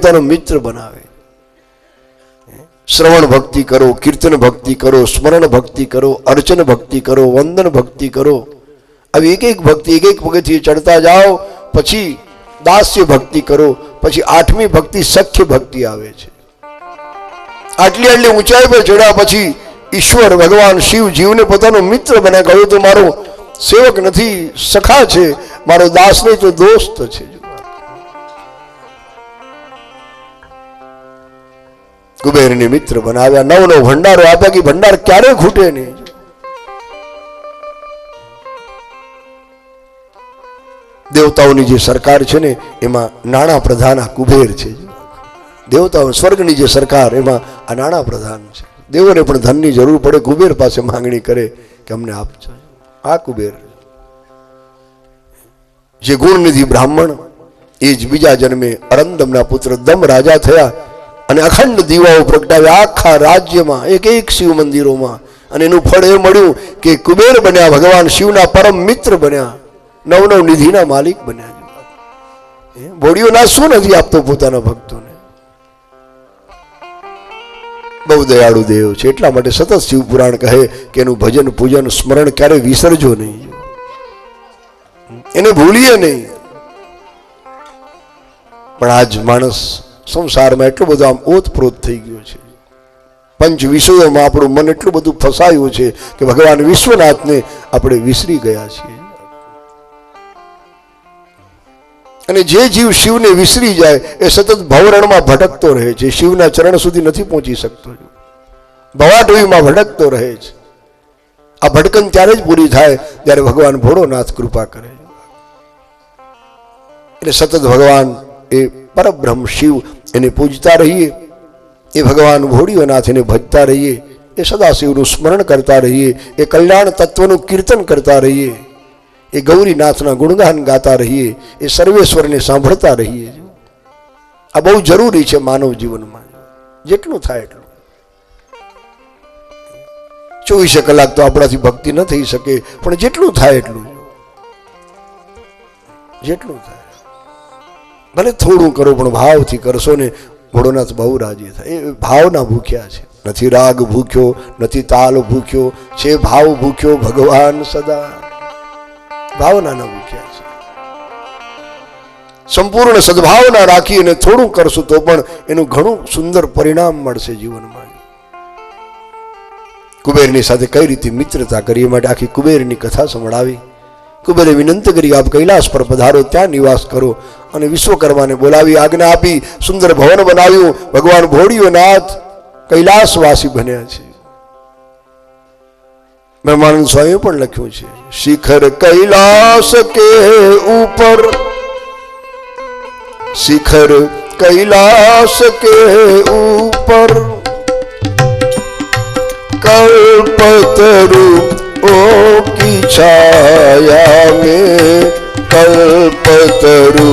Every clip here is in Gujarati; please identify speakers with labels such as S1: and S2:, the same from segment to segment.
S1: પોતાનો મિત્ર બનાવે. શ્રવણ ભક્તિ કરો, કીર્તન ભક્તિ કરો, સ્મરણ ભક્તિ કરો, અર્ચન ભક્તિ કરો, વંદન ભક્તિ કરો. આવી એક એક ભક્તિ, એક એક પગથી ચડતા જાઓ, પછી દાસ્ય ભક્તિ કરો, પછી આઠમી ભક્તિ સખ્ય ભક્તિ આવે છે. આટલી આટલી ઊંચાઈ પર ચડ્યા પછી ઈશ્વર, ભગવાન, શિવ જીવને પોતાનો મિત્ર બને કહ્યું તો મારો સેવક નથી, સખા છે, મારો દાસ નહીં તો દોસ્ત છે. કુબેરને મિત્ર બનાવ્યા નવ નવ ભંડારો આપ્યા કે ભંડાર ક્યારે ખૂટે નહીં. દેવતાઓની જે સરકાર છે ને, એમાં નાણાં પ્રધાન આ કુબેર છે. દેવતાઓ, સ્વર્ગની જે સરકાર, એમાં આ નાણાં પ્રધાન છે. દેવોને પણ ધનની જરૂર પડે, કુબેર પાસે માંગણી કરે કે અમને આપજો. આ કુબેર. જે ગુણનિધિ બ્રાહ્મણ, એ જ બીજા જન્મે અરંદમના પુત્ર દમ રાજા થયા અને અખંડ દીવાઓ પ્રગટાવ્યા આખા રાજ્યમાં, એક એક શિવ મંદિરોમાં. અને એનું ફળ એ મળ્યું કે કુબેર બન્યા, ભગવાન શિવના પરમ મિત્ર બન્યા નવ નવ નિધિના માલિક બન્યા. ભોળીઓના શું નથી આપતો પોતાના ભક્તોને. બહુ દયાળુ દેવ છે, એટલા માટે સતત શિવ પુરાણ કહે કે એનું ભજન, પૂજન, સ્મરણ ક્યારે વિસરજો નહીં. એને ભૂલીએ નહીં. પણ આજ માણસ સંસારમાં એટલો બધો આમ ઓતપ્રોત થઈ ગયો છે. પંચ વિષયોમાં આપણું મન એટલું બધું ફસાયું છે કે ભગવાન વિશ્વનાથને આપણે વિસરી ગયા છીએ. અને જે જીવ શિવને વિસરી જાય એ સતત ભવરણમાં ભટકતો રહે છે. શિવના ચરણ સુધી નથી પહોંચી શકતો. ભવાટોઈમાં ભટકતો રહે છે. આ ભટકન ત્યારે જ પૂરી થાય જ્યારે ભગવાન ભોળોનાથ કૃપા કરે. એટલે સતત ભગવાન એ પરબ્રહ્મ શિવ એને પૂજતા રહીએ. એ ભગવાન ભોળીઓનાથને ભજતા રહીએ. એ સદાશિવનું સ્મરણ કરતા રહીએ. એ કલ્યાણ તત્વનું કીર્તન કરતા રહીએ. એ ગૌરીનાથના ગુણગાન ગાતા રહીએ. એ સર્વેશ્વરને સાંભળતા રહીએ. આ બહુ જરૂરી છે માનવ જીવનમાં. જેટલું થાય એટલું. ચોવીસે કલાક તો આપણાથી ભક્તિ ન થઈ શકે, પણ જેટલું થાય એટલું. જેટલું થાય. ભલે થોડું કરો, પણ ભાવથી કરશો ને ભોળોનાથ બહુ રાજી થાય. એ ભાવના ભૂખ્યા છે. નથી રાગ ભૂખ્યો, નથી તાલ ભૂખ્યો, છે ભાવ ભૂખ્યો ભગવાન સદા. ભાવનાના ભૂખ્યા છે. સંપૂર્ણ સદભાવના રાખી અને થોડું કરશું તો પણ એનું ઘણું સુંદર પરિણામ મળશે જીવનમાં. કુબેરની સાથે કઈ રીતે મિત્રતા કરી એ માટે આખી કુબેરની કથા સંભળાવી? કુબેરે વિનંતી કરી આપ કૈલાસ પર પધારો, ત્યાં નિવાસ કરો અને વિશ્વકર્માને બોલાવી આજ્ઞા આપી, સુંદર ભવન બનાવ્યું. ભગવાન ભોળિયો નાથ કૈલાસવાસી બન્યા છે. મહેમાનંદ સ્વામી પણ લખ્યું છે, શિખર કૈલાસ કે ઉપર, શિખર કૈલાસ કે ઉપર કલ્પતરૂપ ઓ કી છા ತರು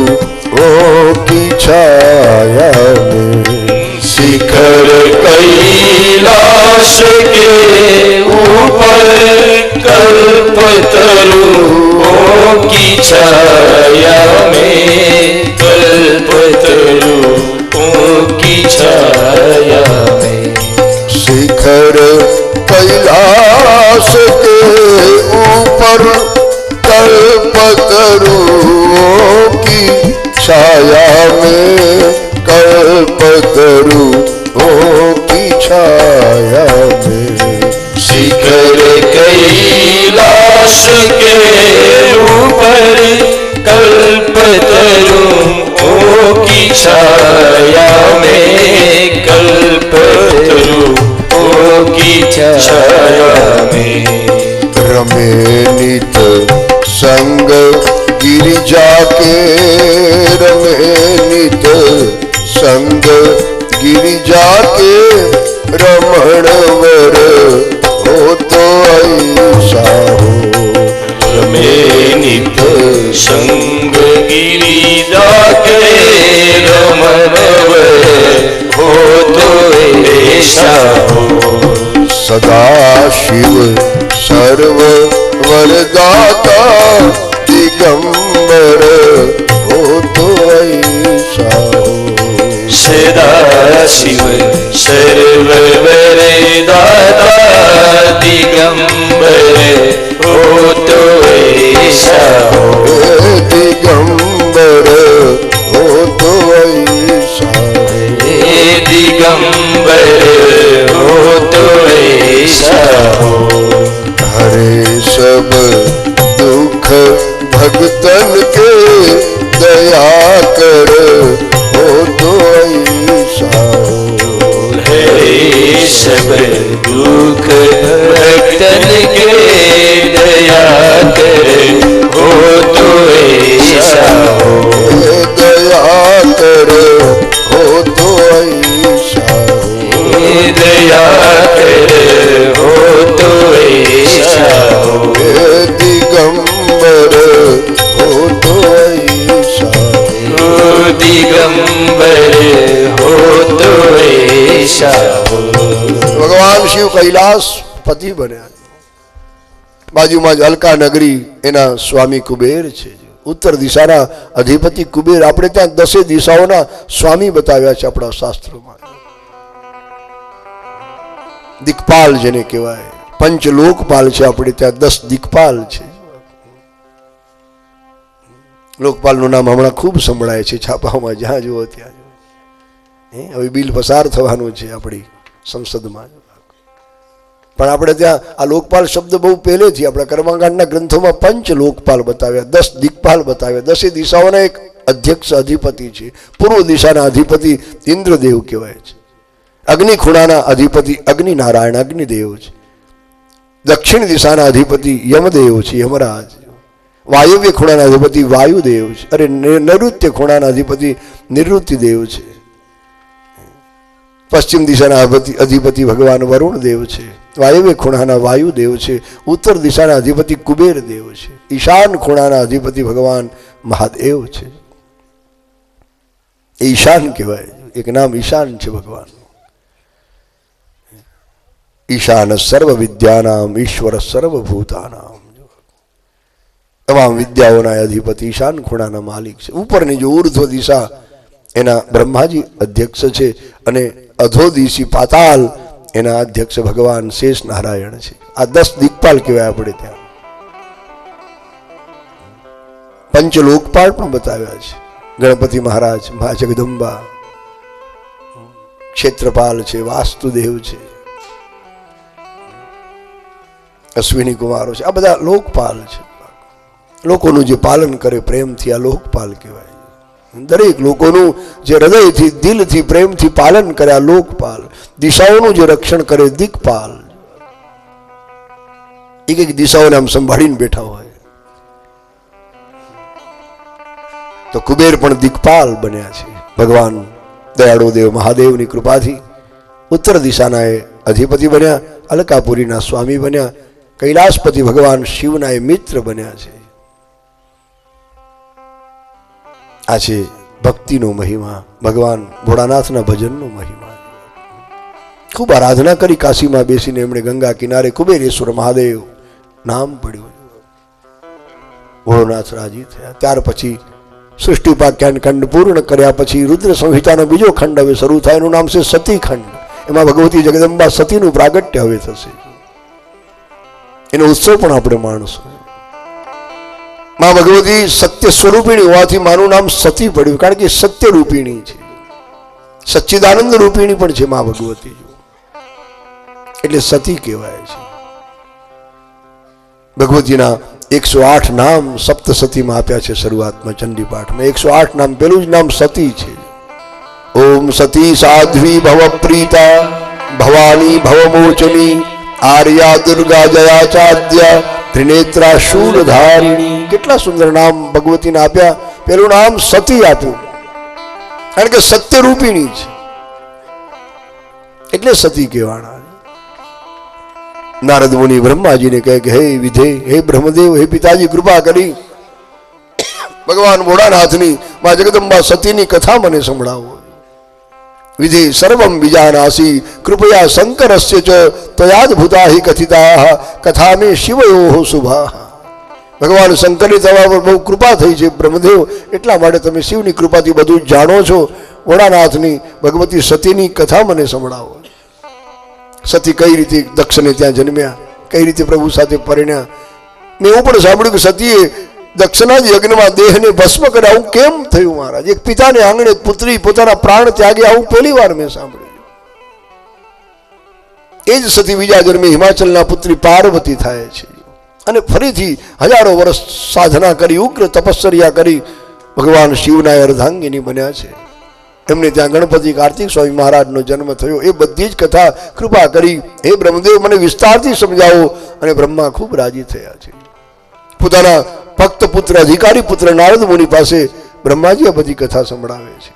S1: के रमे नित संग गिरिजा के रमण वर हो तो ऐसा हो।
S2: में नित संग गिरिजा के रमणव हो तो ऐसा हो।
S1: सदा शिव सर्व वरदाता दिगंबर અંબર હોતો
S2: સદા શિવ સર્વરે દાતા દિગંબર હોતો સા
S1: ભગવાન શિવ કૈલાસ પતિ બન્યા બાજુમાં જ અલકા નગરી એના સ્વામી કુબેર છે ઉત્તર દિશાના અધિપતિ કુબેર. આપણે ત્યાં દસે દિશાઓના સ્વામી બતાવ્યા છે આપણા શાસ્ત્ર. દિક્પાલ જેને કહેવાય. પંચ લોકપાલ છે આપણે ત્યાં દસ દિક્પાલ છે. લોકપાલનું નામ હમણાં ખૂબ સંભળાય છે છાપાઓમાં જ્યાં જુઓ ત્યાં. જુઓ હે, હવે બિલ પસાર થવાનું છે આપણી સંસદમાં. પણ આપણે ત્યાં આ લોકપાલ શબ્દ બહુ પહેલેથી આપણા કર્મકાંડના ગ્રંથોમાં પંચ લોકપાલ બતાવ્યા દસ દિક્પાલ બતાવ્યા. દસે દિશાઓના એક અધ્યક્ષ અધિપતિ છે. પૂર્વ દિશાના અધિપતિ ઇન્દ્રદેવ કહેવાય છે. અગ્નિ ખૂણાના અધિપતિ અગ્નિ નારાયણ અગ્નિદેવ છે. દક્ષિણ દિશાના અધિપતિ યમદેવ છે, યમરાજ. વાયવ્ય ખૂણાના અધિપતિ વાયુદેવ છે. અરે નૈઋત્ય ખૂણાના અધિપતિ નિવૃત્તિદેવ છે. પશ્ચિમ દિશાના અધિપતિ ભગવાન વરુણ દેવ છે. વાયવ્ય ખૂણાના વાયુ દેવ છે. ઉત્તર દિશાના અધિપતિ કુબેર દેવ છે. ઈશાન ખૂણાના અધિપતિ ભગવાન મહાદેવ છે. ઈશાન કહેવાય. એક નામ ઈશાન છે ભગવાન ઈશાન સર્વ વિદ્યાનામ ઈશ્વર સર્વભૂતાનામ તમામ વિદ્યાઓના અધિપતિ ઈશાન ખૂણાના માલિક છે ઉપરની જો ઉર્ધ્વ દિશા એના બ્રહ્માજી અધ્યક્ષ છે અને અધોદિશી પાતાલ એના અધ્યક્ષ ભગવાન શેષ નારાયણ છે આ દસ દિક્પાલ કહેવાય આપણે ત્યાં પંચલોકપાળ પણ બતાવ્યા છે ગણપતિ મહારાજ મા જગદંબા ક્ષેત્રપાલ છે વાસ્તુદેવ છે અશ્વિની કુમારો છે. આ બધા લોકપાલ છે. લોકોનું જે પાલન કરે પ્રેમથી આ લોકપાલ કહેવાય. દરેક લોકોનું જે હૃદયથી, દિલથી, પ્રેમથી પાલન કરે આ લોકપાલ. દિશાઓનું જે રક્ષણ કરે દિકપાલ એક એક દિશાઓને આમ સંભાળીને બેઠા હોય. તો કુબેર પણ દિક્પાલ બન્યા છે. ભગવાન દયાળુ દેવ મહાદેવની કૃપાથી ઉત્તર દિશાના એ અધિપતિ બન્યા, અલકાપુરીના સ્વામી બન્યા કૈલાસપતિ ભગવાન શિવના એ મિત્ર બન્યા છે. આ છે ભક્તિનો મહિમા, ભગવાન ભોળાનાથના ભજનનો મહિમા. ખૂબ આરાધના કરી કાશીમાં બેસીને એમણે ગંગા કિનારે કુબેરેશ્વર મહાદેવ નામ પડ્યું. ભોળોનાથ રાજી થયા. ત્યાર પછી સૃષ્ટિ ઉપાખ્યાન ખંડ પૂર્ણ કર્યા પછી રુદ્ર સંહિતાનો બીજો ખંડ હવે શરૂ થાય. એનું નામ છે સતી ખંડ એમાં ભગવતી જગદંબા સતીનું પ્રાગટ્ય હવે થશે. એનો ઉત્સવ પણ આપણે માણશું માં ભગવતી સત્ય સ્વરૂપિણી હોવાથી મારું નામ સતી પડ્યું, કારણ કે સત્ય રૂપિણી છે. સચ્ચિદાનંદ રૂપિણી પણ છે મા ભગવતી. એટલે સતી કહેવાય છે. ભગવતીના એકસો આઠ નામ સપ્તસતીમાં આપ્યા છે શરૂઆતમાં ચંડી પાઠમાં એકસો આઠ નામ, પેલું જ નામ સતી છે. ઓમ સતી સાધ્વી ભવ પ્રીતા ભવાની ભવમોચની આર્યા દુર્ગા જયાચાદ્ય ત્રિનેત્રા શૂલધારિણી કેટલા સુંદર નામ ભગવતીને આપ્યા. પેલું નામ સતી આપ્યું કારણ કે સત્ય રૂપિણી છે એટલે સતી કહેવાના. નારદ મુનિ બ્રહ્માજીને કહે કે, હે વિધે, હે બ્રહ્મદેવ, હે પિતાજી, કૃપા કરી. ભગવાન ભોળાનાથની, મા જગદંબા સતીની કથા મને સંભળાવો. વિધિ સર્વમ વિજાનાસી કૃપયા શંકરસ્ય ચ ત્વયાદભૂતા હિ કથિતા કથા મે શિવયો શુભા ભગવાન શંકરની તમારા પર બહુ કૃપા થઈ છે બ્રહ્મદેવ એટલા માટે તમે શિવની કૃપાથી બધું જાણો છો। વડાનાથની, ભગવતી સતીની કથા મને સંભળાવો। સતી કઈ રીતે દક્ષને ત્યાં જન્મ્યા, કઈ રીતે પ્રભુ સાથે પરિણ્યા? મેં એવું પણ સાંભળ્યું કે સતીએ દક્ષના જ યજ્ઞમાં દેહને ભસ્મ કરે આવું કેમ થયું મહારાજ? એક પિતાને આંગણે પુત્રી પોતાના પ્રાણ ત્યાગે આવું પહેલી વાર મેં સાંભળ્યું. એ જ સતી બીજા જન્મે હિમાચલના પુત્રી પાર્વતી થાય છે. અને ફરીથી હજારો વર્ષ સાધના કરી, ઉગ્ર તપશ્ચર્યા કરી ભગવાન શિવના અર્ધાંગીની બન્યા છે. એમને ત્યાં ગણપતિ કાર્તિક સ્વામી મહારાજનો જન્મ થયો. એ બધી જ કથા કૃપા કરી. હે બ્રહ્મદેવ, મને વિસ્તારથી સમજાવો. અને બ્રહ્મા ખૂબ રાજી થયા છે. પોતાના ભક્ત પુત્ર, અધિકારી પુત્ર નારદ મુનિ પાસે બ્રહ્માજી આ બધી કથા સંભળાવે છે.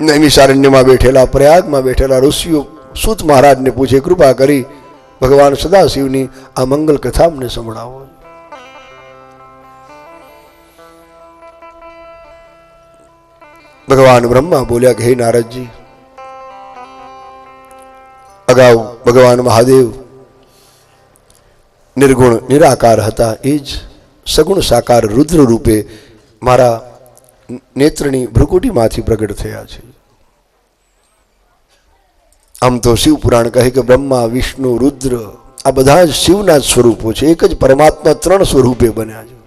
S1: નૈમિષારણ્યમાં બેઠેલા પ્રયાગમાં બેઠેલા ઋષિઓ સૂત મહારાજને પૂછે કૃપા કરી ભગવાન સદાશિવની આ મંગલ કથા અમને સંભળાવો. ભગવાન બ્રહ્મા બોલ્યા કે, હે નારદજી, અગાઉ ભગવાન મહાદેવ નિર્ગુણ, નિરાકાર હતા. એ જ સગુણ સાકાર રુદ્ર રૂપે મારા નેત્રની ભ્રુકુટીમાંથી પ્રગટ થયા છે. આમ તો શિવપુરાણ કહે કે બ્રહ્મા, વિષ્ણુ, રુદ્ર, આ બધા જ શિવના જ સ્વરૂપો છે. એક જ પરમાત્મા ત્રણ સ્વરૂપે બન્યા છે.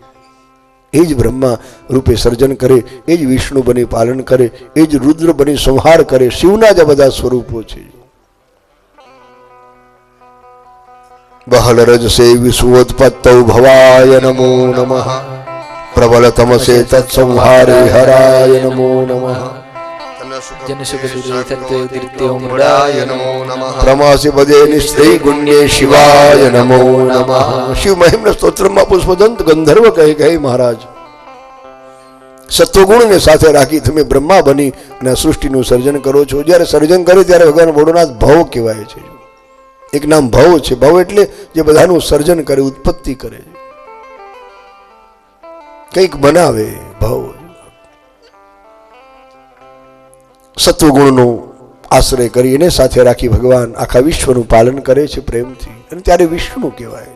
S1: એ જ બ્રહ્મા રૂપે સર્જન કરે, એ જ વિષ્ણુ બની પાલન કરે, એ જ રુદ્ર બની સંહાર કરે. શિવના જ બધા સ્વરૂપો છે. તત્સંહારે હરાય નમો નમઃ
S2: જનસુખદુરિતત્વયોગીર્ત્યો મૃડાય નમો નમઃ
S1: પ્રબલ પદે નિસ્ત્રી ગુણ્યે શિવાય નમો નમઃ શિવ મહિમ્ન સ્તોત્રમાં પુષ્પદંત ગંધર્વ કહે કહે મહારાજ સત્વગુણને સાથે રાખી તમે બ્રહ્મા બની અને સૃષ્ટિનું સર્જન કરો છો જ્યારે સર્જન કરે ત્યારે ભગવાન ભોળોનાથ ભવ કહેવાય છે એક નામ ભવ છે. ભવ એટલે જે બધાનું સર્જન કરે, ઉત્પત્તિ કરે. કંઈક બનાવે ભવ. સત્વગુણનો આશ્રય કરી સાથે રાખી ભગવાન આખા વિશ્વનું પાલન કરે છે પ્રેમથી. અને ત્યારે વિષ્ણુ કહેવાય.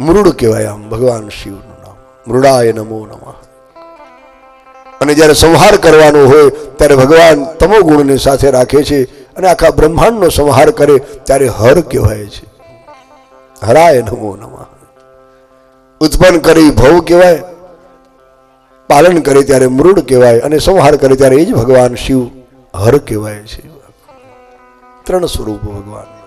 S1: મૃડ કહેવાય આમ ભગવાન શિવનું નામ. મૃડાય નમો નમઃ. અને જ્યારે સંહાર કરવાનો હોય, ત્યારે ભગવાન તમો ગુણને સાથે રાખે છે. અને આખા બ્રહ્માંડનો સંહાર કરે ત્યારે હર કહેવાય છે. હરાય નમો નમઃ. ઉત્પન્ન કરી ભવ કહેવાય, પાલન કરે ત્યારે મૃડ કહેવાય અને સંહાર કરે ત્યારે એ જ ભગવાન શિવ હર કહેવાય છે. ત્રણ સ્વરૂપો ભગવાન.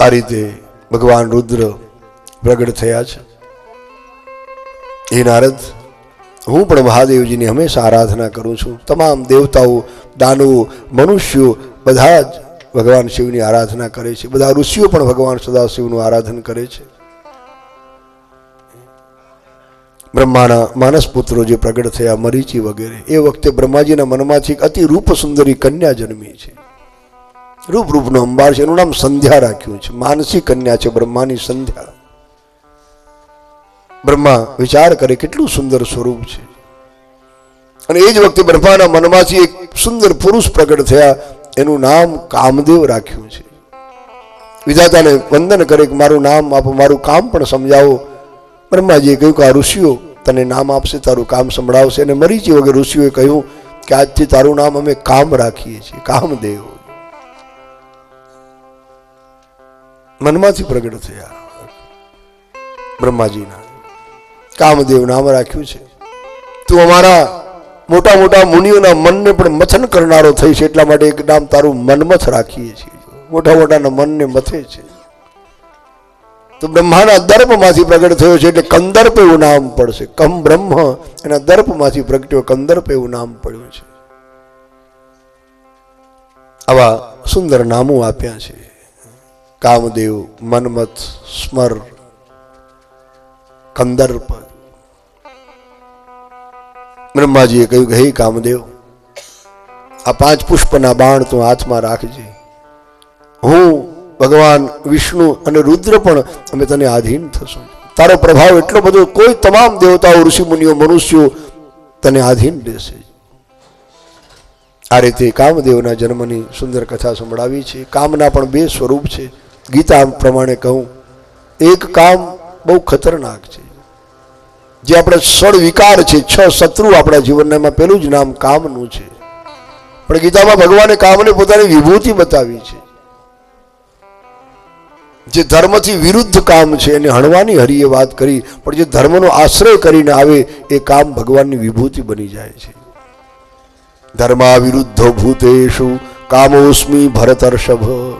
S1: આ રીતે ભગવાન રુદ્ર પ્રગટ થયા છે. હે નારદ હું પણ મહાદેવજીની હંમેશા આરાધના કરું છું. તમામ દેવતાઓ, દાનવો, મનુષ્યો બધા જ ભગવાન શિવની આરાધના કરે છે. બધા ઋષિઓ પણ ભગવાન સદાશિવનું આરાધન કરે છે. બ્રહ્માના માનસ પુત્રો જે પ્રગટ થયા, મરીચી વગેરે, એ વખતે બ્રહ્માજીના મનમાંથી એક અતિ રૂપ સુંદરી કન્યા જન્મી છે. રૂપ રૂપનો અંબાર છે, એનું નામ સંધ્યા રાખ્યું છે. માનસી કન્યા છે, બ્રહ્માની સંધ્યા. બ્રહ્મા વિચાર કરે કેટલું સુંદર સ્વરૂપ છે. અને એ જ વખતે બ્રહ્માના મનમાંથી એક સુંદર પુરુષ પ્રગટ થયા, એનું નામ કામદેવ રાખ્યું છે. વિધાતાને વંદન કરે કે મારું નામ આપો, મારું કામ પણ સમજાવો. બ્રહ્માજીએ કહ્યું કે આ ઋષિઓ તને નામ આપશે, તારું કામ સંભળાવશે. અને મરીચી વગર ઋષિઓએ કહ્યું કે આજથી તારું નામ અમે કામ રાખીએ છીએ, કામદેવ. મનમાંથી પ્રગટ થયા બ્રહ્માજીના. કામદેવ નામ રાખ્યું છે. તું અમારા મોટા મોટા મુનિઓના મનને પણ મથન કરનારો થઈ છે એટલા માટે એક નામ તારું મનમથ રાખીએ છીએ. મોટા મોટાના મનને મથે છે. તો બ્રહ્માના દર્પમાંથી પ્રગટ થયો છે એટલે કંદર્પ એવું નામ પડશે. કમ બ્રહ્મ એના દર્પમાંથી પ્રગટ્યો કંદર્પ એવું નામ પડ્યું છે. આવા સુંદર નામો આપ્યા છે. કામદેવ, મન્મથ, સ્મર કંદર્પ. બ્રહ્માજીએ કહ્યું કે, હે કામદેવ, આ પાંચ પુષ્પના બાણ તું હાથમાં રાખજે. હું, ભગવાન, વિષ્ણુ અને રુદ્ર પણ અમે તને આધીન થશું. તારો પ્રભાવ એટલો બધો કોઈ તમામ દેવતાઓ, ઋષિ, મુનિઓ, મનુષ્યો તને આધીન રહેશે આ રીતે કામદેવના જન્મની સુંદર કથા સંભળાવી છે. કામના પણ બે સ્વરૂપ છે. ગીતા પ્રમાણે કહું, એક કામ બહુ ખતરનાક છે. જે આપણે સળ વિકાર છે, છ શત્રુ આપણા જીવનના પેલું જ નામ કામનું છે. પણ ગીતામાં ભગવાને કામને પોતાની વિભૂતિ બતાવી છે. જે ધર્મથી વિરુદ્ધ કામ છે, એને હણવાની હરિએ વાત કરી, પણ જે ધર્મનો આશ્રય કરીને આવે, એ કામ ભગવાનની વિભૂતિ બની જાય છે. ધર્મા વિરુદ્ધો ભૂતેશુ કામોસ્મી ભરતર્ષભ.